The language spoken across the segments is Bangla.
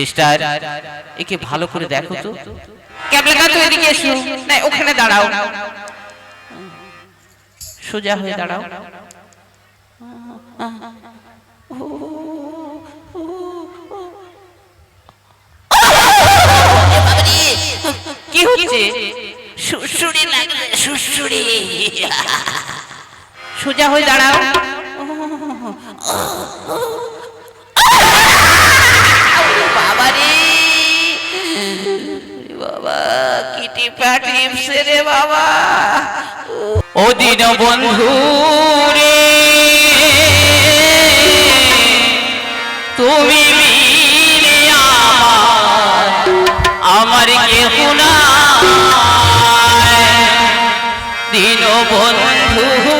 সিস্টার একে ভালো করে দেখো তো ক্যাবলা তো এদিকে এসো না ওখানে দাঁড়াও সোজা হয়ে দাঁড়াও কি হচ্ছে সুসুরি লাগলে সোজা হয়ে দাঁড়াও রে বাবা। ও দিন বন্ধু রে তুমি আমার কেহ নাই। দিন বন্ধু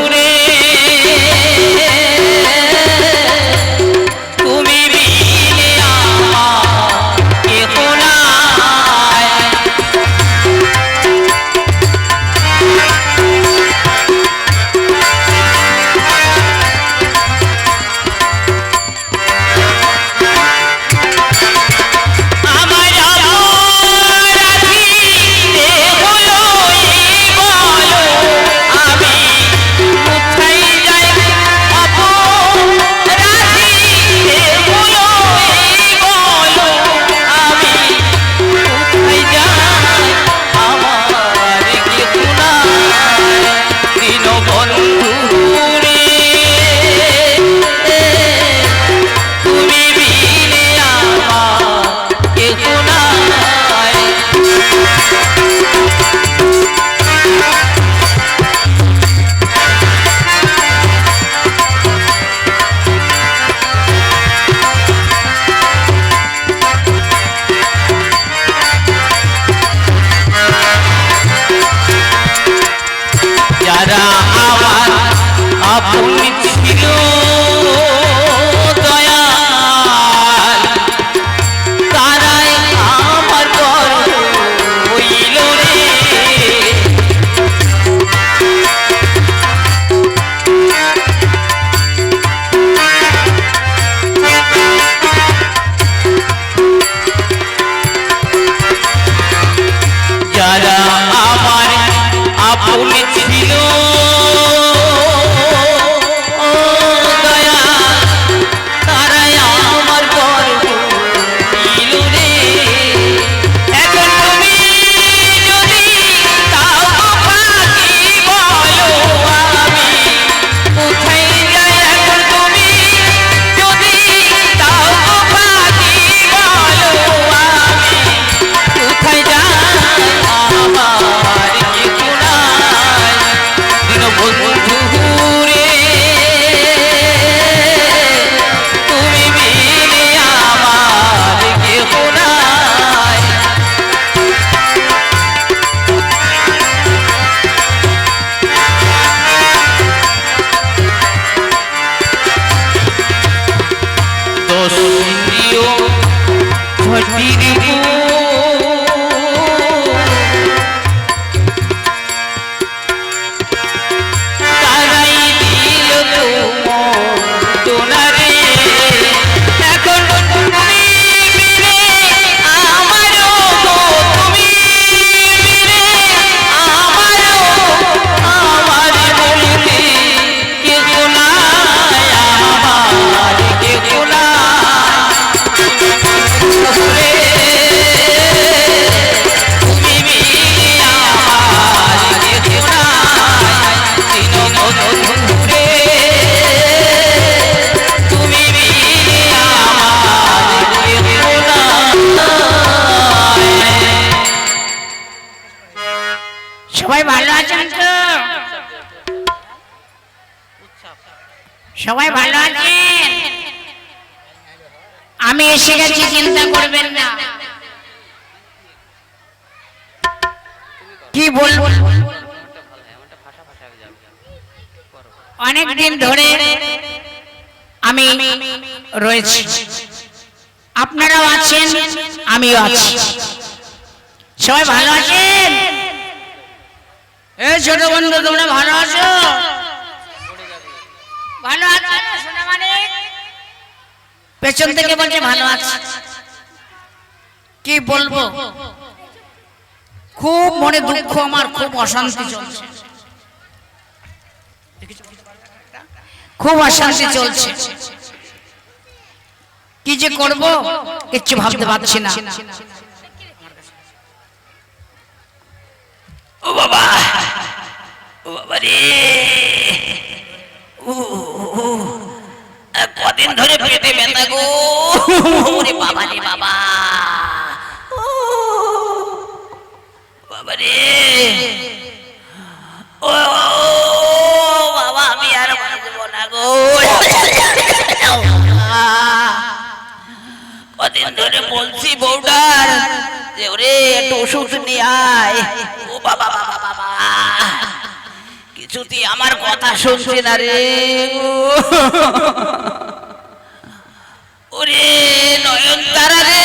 অনেক দিন ধরে আমি রয়েছি। আপনারাও আছেন আমিও আছি। সবাই ভালো আছেন? এ ছোট বন্ধু তোমরা ভালো আছো? ভালো আছো? পেছন থেকে বলছে ভালো আছে। কি বলব? খুব মনে দুঃখ আমার খুব অশান্তি চলছে। খুব অশান্তি চলছে কি যে করব কিচ্ছু ভাবতে পারছি না ও বাবা ও বাবা রে ও, কদিন ধরে পেটে ব্যথা গো ওরে বাবা রে বাবা বাবা রে কদিন ধরে বলছি বউটার যে ওরে একটু ওষুধ নিয়ে আয়। ও বাবা বাবা বাবা কিছুতেই আমার কথা শুনছে না রে ওরে নয়ন তারা রে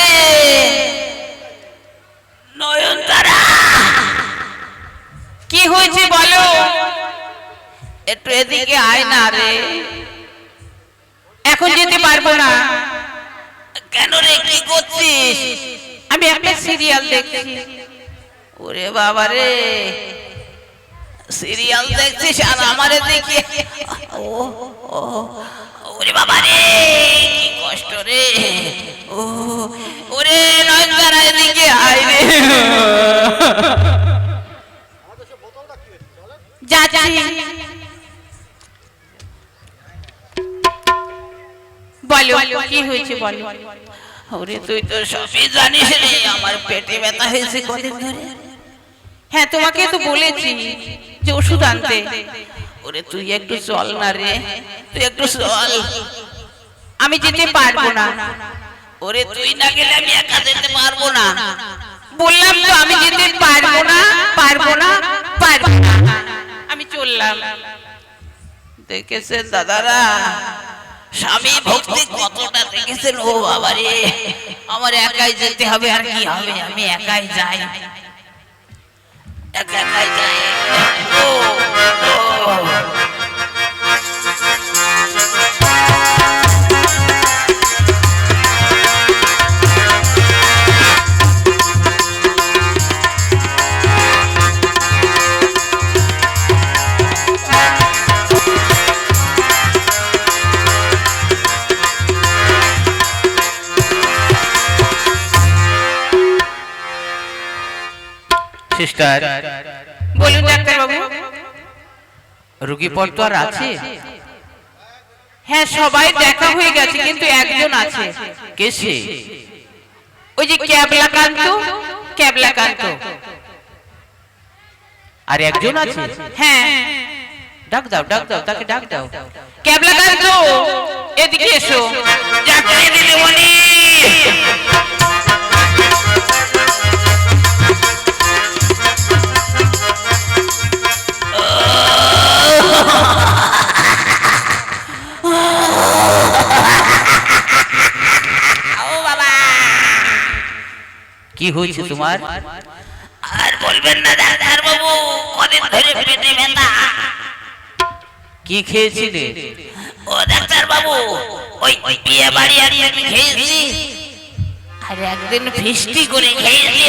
নয়ন তারা কি হয়েছে বলো? একটু এদিকে আয় না রে। এখন যেতে পারব না। রে কি করছিস? আমি একটা সিরিয়াল দেখছি। ওরে বাবা রে। সিরিয়াল দেখছিস? আর আমারে দেখি ও ওরে বাবা রে কি কষ্ট রে। ও ওরে নয়নতারা এদিকে আয় রে। যাচ্ছি। বলো কি হয়েছে বলো? ওরে তুই তো সবই জানিস রে আমার পেটে ব্যথা হয়েছে কদিন ধরে। হ্যাঁ তোমাকে তো বলেছি যে ওষুধ আনতে। ওরে তুই একটু চল না রে তুই একটু চল। আমি যেতে পারব না। ওরে তুই না গেলে আমি একা যেতে পারব না। বললাম তো আমি যেতে পারব না পারব না। পারব না। আমি চললাম। দেখেছেন দাদারা? স্বামী ভক্তি কতটা দেখেছেন? ও বাবা রে আমার একাই যেতে হবে আর কি হবে? আমি একাই যাই। একা একাই যাই। ও, সিস্টার। বলুন ডাক্তার বাবু রুগী পর তো আর আছে? হ্যাঁ সবাই দেখা হয়ে গেছে কিন্তু একজন আছে। কেসে ওই যে ক্যাবলাকান্ত ক্যাবলাকান্ত। আর একজন আছে? হ্যাঁ। ডাক দাও ডাক দাও তাকে ডাক দাও। ক্যাবলাকান্ত এদিকে এসো। চাকরি কি হয়েছে তোমার? আর বলবেন না ডাক্তার বাবু কদিন ধরে পেটে ব্যথা। কি খেয়েছিলে? ও ডাক্তার বাবু ওই ওই বিয়ে বাড়ি আর আমি খেয়েছি। আর একদিন ফিস্টি করে খেয়েছি।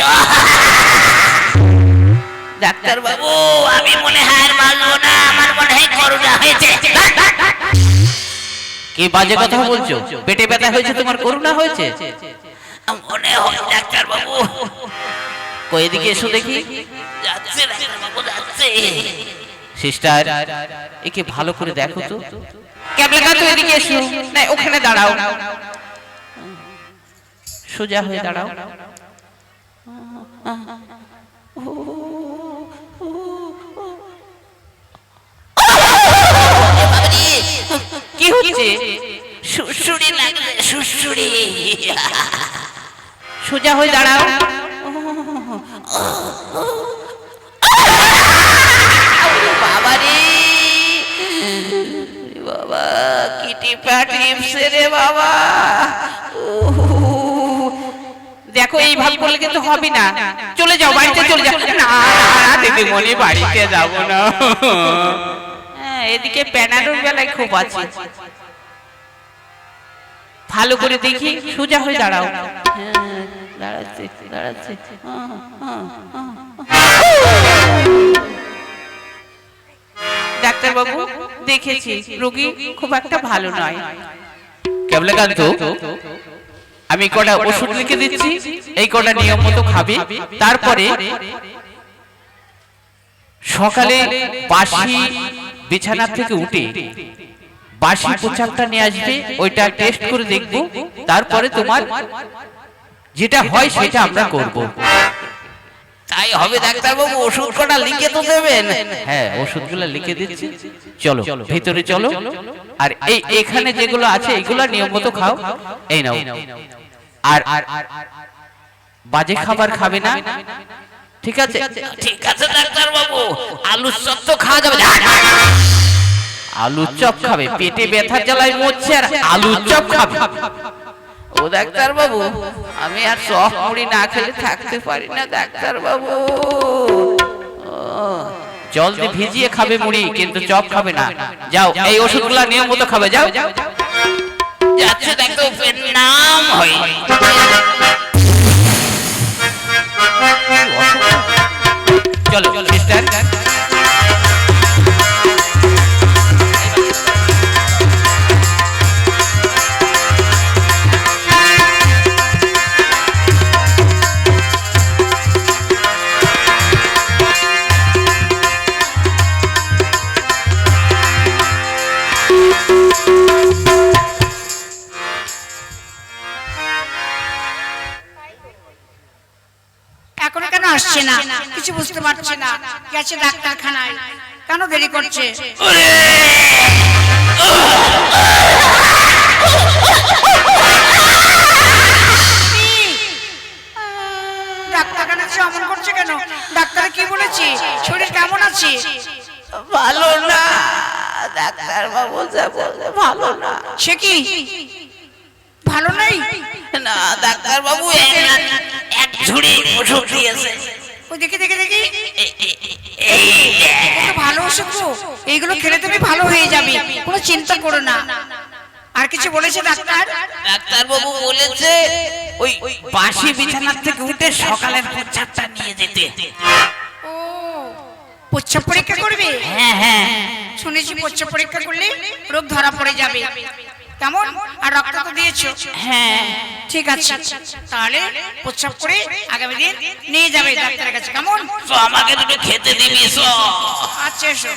ডাক্তার বাবু। আমি মনে হয় আর বাঁচবো না আমার মনে হয় করোনা হয়েছে। কি বাজে কথা বলছো? পেটে ব্যথা হয়েছে তোমার করোনা হয়েছে মনে হয় ডাক্তার বাবু কই এদিকে এসো দেখি। যাচ্ছে ডাক্তার বাবু যাচ্ছে। সিস্টার একে ভালো করে দেখো তো। ক্যাবলাকান্ত এদিকে এসো। না ওখানে দাঁড়াও। সোজা হয়ে দাঁড়াও। লাগলে সোজা হয়ে দাঁড়াও। দেখো এইভাবে করলে কিন্তু হবে না। চলে যাও, বাড়িতে চলে যাও। না দিদিমণি বাড়িতে যাব না। হ্যাঁ এদিকে প্যানাডোর বেলায় খুব আছে। ভালো করে দেখি সোজা হয়ে দাঁড়াও। হ্যাঁ, দাঁড়াচ্ছে ডাক্তার বাবু দেখেছি রোগী খুব একটা ভালো নয়। কেবলকান্ত আমি কটা ওষুধ লিখে দিচ্ছি এই কটা নিয়ম মতো খাবে। তারপরে সকালে বাসি বিছানা থেকে উঠে বাসি পোশাকটা নিয়ে আসবে ওইটা টেস্ট করে দেখব তারপরে তোমার যেটা হয় সেটা আমরা করব। তাই হবে ডাক্তারবাবু ওষুধ কটা লিখে তো দেবেন? হ্যাঁ ওষুধগুলো লিখে দিচ্ছি। চলো ভিতরে চলো। আর এই এখানে যেগুলো আছে এগুলো নিয়ম মতো খাও। এই নাও। আর আর বাজে খাবার খাবে না? ঠিক আছে? ঠিক আছে। ডাক্তারবাবু। আলুর চপ তো খাওয়া যাবে। না। আলুর চপ খাবে পেটে ব্যথা জ্বালায় মরছে আর আলুর চপ খাবে। ও ডাক্তারবাবু আমি আর চপ মুড়ি না খেলে থাকতে পারি না ডাক্তারবাবু। জল দিয়ে ভিজিয়ে খাবে মুড়ি কিন্তু চপ খাবে না। যাও এই ওষুধগুলো নিয়ম মতো খাবে যাও। যাচ্ছে ডাক্তার নাম হয়। চলো চলো মিস্টার। কিছু বুঝতে পারছি না। গেছে ডাক্তারখানায়। কেন দেরি করছে? ডাক্তারখানা অমন করছে কেন? ডাক্তার কি বলেছে? শরীর কেমন আছে? ভালো না। ডাক্তারবাবু যা বলে ভালো না। সে কি? ভালো নেই? না ডাক্তারবাবু এক- এক ঝুড়ি ওষুধ দিয়েছে। ওই দেখি দেখি দেখি ভালো ওষুধ এইগুলো খেলে তুমি ভালো হয়ে যাবে কোনো চিন্তা করো না আর কিছু বলেছে ডাক্তার ডাক্তারবাবু বলেছে ওই ওই বাসি বিছানার থেকে উঠে সকালের প্রচারটা নিয়ে যেতে ও প্রচ্ছাব পরীক্ষা করবে হ্যাঁ হ্যাঁ শুনেছি প্রচ্ছাব পরীক্ষা করলে রোগ ধরা পড়ে যাবে কেমন? আর রক্ত তো দিয়েছ। হ্যাঁ ঠিক আছে। তাহলে প্রচ্ছাব করে আগামী দিন নিয়ে যাবে ডাক্তারের কাছে। কেমন? আমাকে দুটো খেতে দিবি আচ্ছা এসো।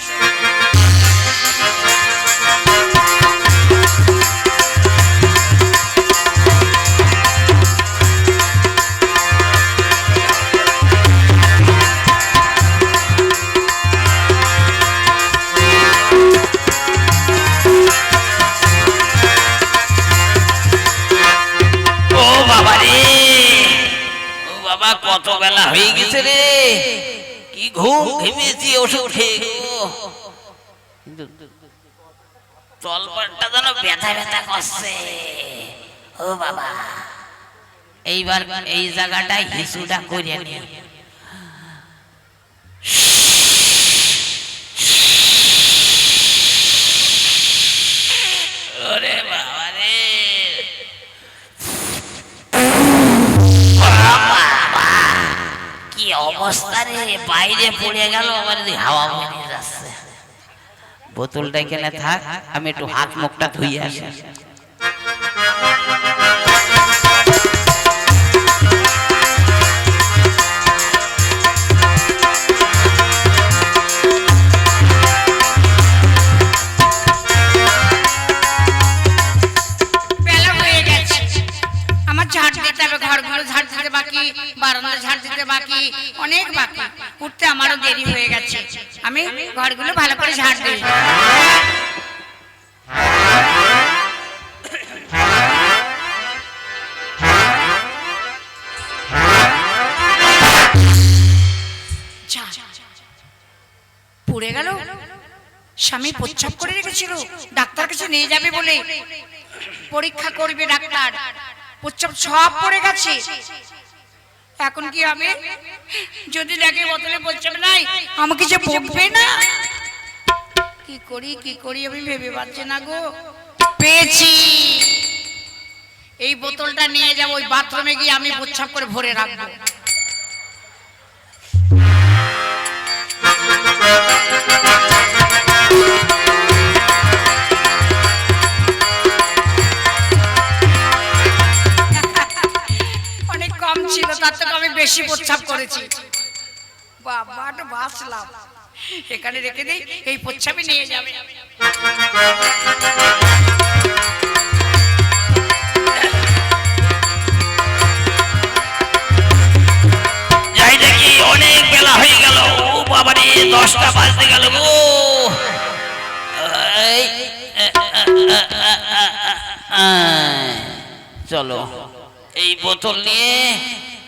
কত বেলা হয়ে গেছে রে? কি ঘুম ঘেমেছি ওষুধ খেয়ে তলপাটটা যেন ব্যথা ব্যথা করছে। ও বাবা এইবার এই জায়গাটায় হিসুটা করে নি কি অবস্থা রে বাইরে পড়ে গেল আমার হাওয়া বেরিয়ে যাচ্ছে। বোতলটা এখানে থাক, আমি একটু হাত মুখটা ধুয়ে আসি। প্রচ্ছাপ সব পড়ে গেছে। এখন কি আমি যদি দেখে বোতলে প্রচ্ছাপ নাই আমাকে যে বকবে না? কি করি কি করি আমি ভেবে পাচ্ছি না গো। পেয়েছি। এই বোতলটা নিয়ে যাব, ওই বাথরুমে গিয়ে আমি প্রচ্ছাপ করে ভরে রাখব। থেকে আমি বেশি প্রচ্ছাপ করেছি তো বাঁচলাম এখানে রেখে দিই এই প্রচ্ছাপে নিয়ে যাবে যাই দেখি অনেক বেলা হয়ে গেল ও দশটা বাজতে গেল গো চলো এই বোতল নিয়ে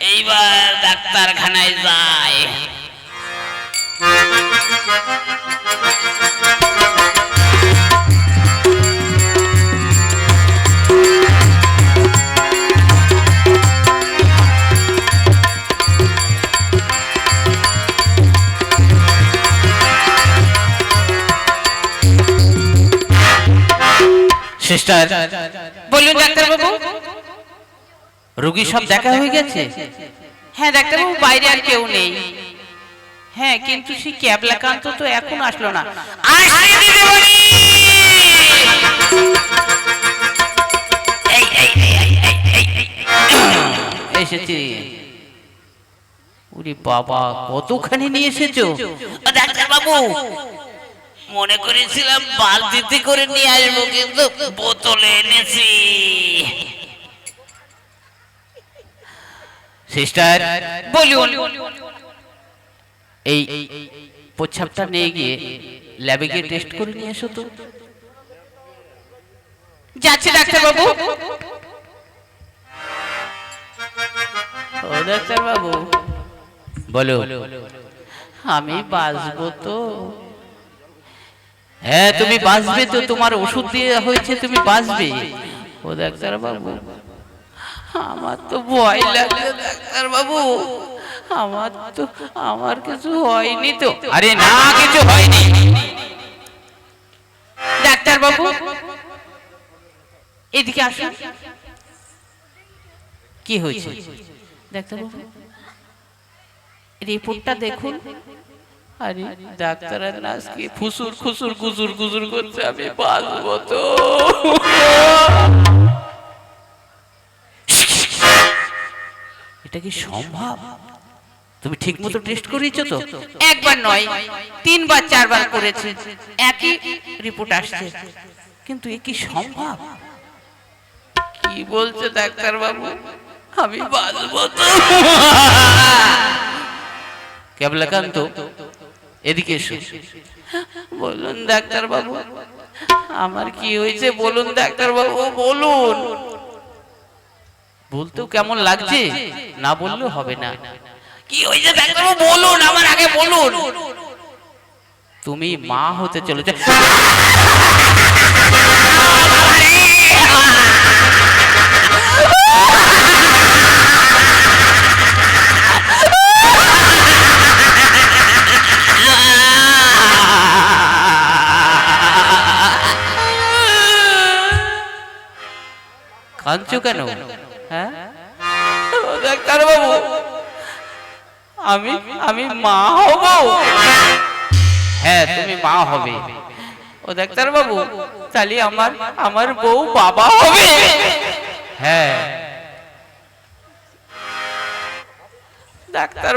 এইবার ডাক্তারখানায় যায়। সিস্টার বলুন ডাক্তারবাবু। রোগী সব দেখা হয়ে গেছে হ্যাঁ ডাক্তারবাবু বাইরে আর কেউ নেই হ্যাঁ কিন্তু সেই ক্যাবলাকান্ত তো এখন আসলো না আসছি দিদিমণি! এই, এই, এই, এই, এই, এই, এই। এসেছি ওরে বাবা কতখানি নিয়ে এসেছ ডাক্তার বাবু মনে করেছিলাম বালতিতে করে নিয়ে আসব কিন্তু বোতলে এনেছি সিস্টার বলুন। এই প্রচ্ছাপটা নিয়ে গিয়ে ল্যাবে গিয়ে টেস্ট করে নিয়ে এসো তো। যাচ্ছে ডাক্তারবাবু। ও ডাক্তারবাবু বলো। আমি বাঁচবো তো। হ্যাঁ তুমি বাঁচবে তো তোমার ওষুধ দিয়ে হয়েছে তুমি বাঁচবে। ও ডাক্তারবাবু আমার তো ভয় লাগছে ডাক্তার বাবু আমার তো আমার কিছু হয়নি তো। আরে না কিছু হয়নি। ডাক্তার বাবু এদিকে আসুন। কি হয়েছে? ডাক্তার বাবু রিপোর্টটা দেখুন। আরে ডাক্তার আর নার্স কি ফুসুর খুসুর গুজুর গুজুর করছে আমি বাঁচবো তো। এটা কি সম্ভব? তুমি ঠিক মতো টেস্ট করিয়েছো তো? একবার নয় তিনবার চারবার করেছে। একই রিপোর্ট আসছে। কিন্তু এ কি সম্ভব? কি বলছে ডাক্তার বাবু আমি বাঁচবো তো। কেবলাকান্ত এদিকে এসো। বলুন ডাক্তার বাবু আমার কি হয়েছে? বলুন ডাক্তার বাবু বলুন। বলতেও কেমন লাগছে? না বললেও হবে না। কি হয়েছে? ডাক্তার বাবু বলুন আমার আগে বলুন। তুমি মা হতে চলেছো। কাঁদছো কেন? হ্যাঁ? ডাক্তার বাবু আমি আমি মা হব। হ্যাঁ ও ডাক্তার তাহলে আমার আমার বউ বাবা হবে। হ্যাঁ। ডাক্তার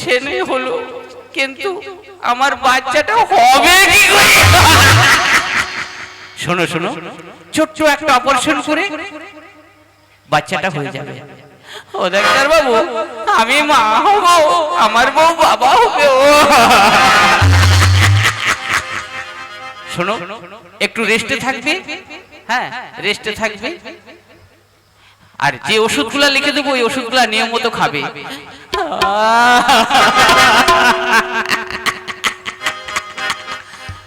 সে নেই হলো, কিন্তু আমার বাচ্চাটা হবে শোনো শোনো, ছোট্ট একটা অপারেশন করে বাচ্চাটা হয়ে যাবে। ও ডাক্তার বাবু আমি মা হব আমার বউ বাবা হবে ও। শোনো একটু রেস্টে থাকবে? হ্যাঁ রেস্টে থাকবে? আর যে ওষুধগুলা লিখে দেবো ওই ওষুধগুলা নিয়ম মতো খাবে।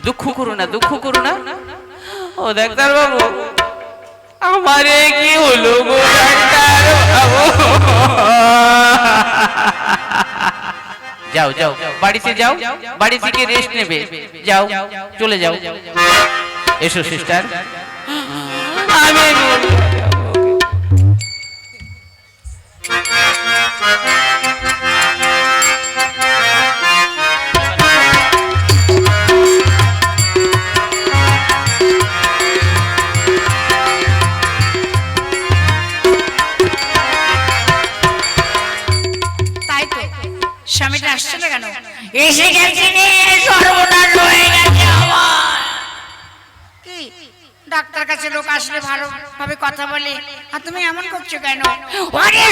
দুঃখ করো না দুঃখ করো না। ও ডাক্তার বাবু আমারে কি হলো গো ডাক্তার বাবু? যাও যাও বাড়িতে যাও বাড়ি থেকে রেস্ট নেবে। যাও চলে যাও। এসো সিস্টার আমি এসে গেছে সর্বনাশ হয়ে গেছে আমার। কি? ডাক্তার কাছে লোক আসলে ভালো ভাবে কথা বলে? আর তুমি এমন করছ কেন?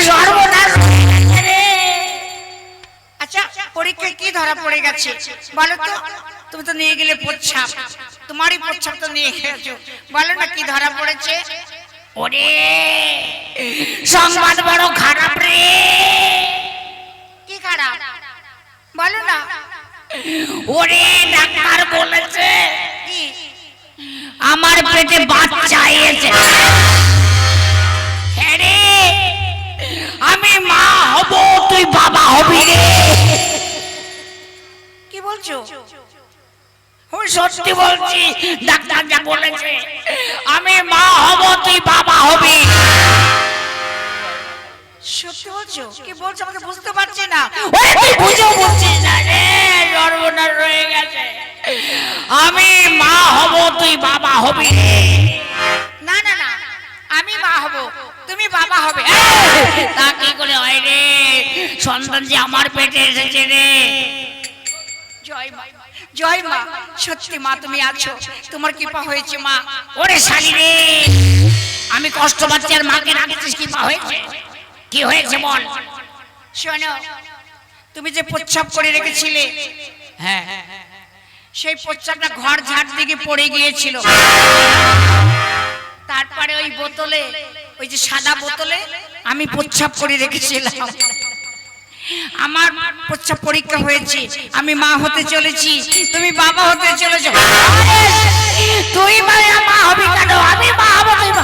সর্বনাশ আচ্ছা পরীক্ষায় কি ধরা পড়ে গেছে? বলো তো। তুমি তো নিয়ে গেলে প্রচ্ছাপ তোমারই প্রচ্ছাপ তো নিয়ে গেছো। বলো না কি ধরা পড়েছে? ওরে সংবাদ বড় খারাপ রে। কি খারাপ? বলো না। ওরে ডাক্তার বলেছে কি? আমার পেটে বাচ্চা এসে হ্যাঁ রে, আমি মা হব তুই বাবা হবি রে। কি বলছো? সত্যি বলছি ডাক্তার যা বলেছে আমি মা হব তুই বাবা হবি। সত্যি বলছো? কি বলছো আমাকে বুঝতে পারছি না? ওরে তুই বুঝেও বুঝছিস না রে সর্বনাশ রয়ে গেছে। আমি মা হব তুই বাবা হবি। রে না না না আমি মা হব তুমি বাবা হবে। তা কি করে হয় রে? সন্তান যে আমার পেটে এসেছে রে। জয় মা জয় মা সত্যি মা তুমি আছো। তোমার কৃপা হয়েছে মা। ওরে শালি রে আমি কষ্ট পাচ্ছি আর মাকে রাখছিস কি পা হয়েছে। কি হয়েছে বল? শোনো, তুমি যে প্রচ্ছাপ করে রেখেছিলে হ্যাঁ সেই প্রচ্ছাপটা ঘর ঝাড় দিকে পড়ে গিয়েছিল। তারপরে ওই বোতলে, ওই যে সাদা বোতলে আমি প্রচ্ছাপ করে রেখেছিলাম। আমার প্রচ্ছাপ পরীক্ষা হয়েছে, আমি মা হতে চলেছি, তুমি বাবা হতে চলেছো। তুই মানে মা হবি কেন? আমি মা হব না।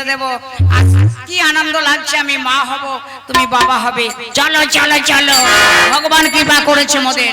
খেতে দেব, আজ কি আনন্দ লাগছে আমি মা হব, তুমি বাবা হবে। চলো চলো চলো। ভগবান কৃপা করেছে মোদের।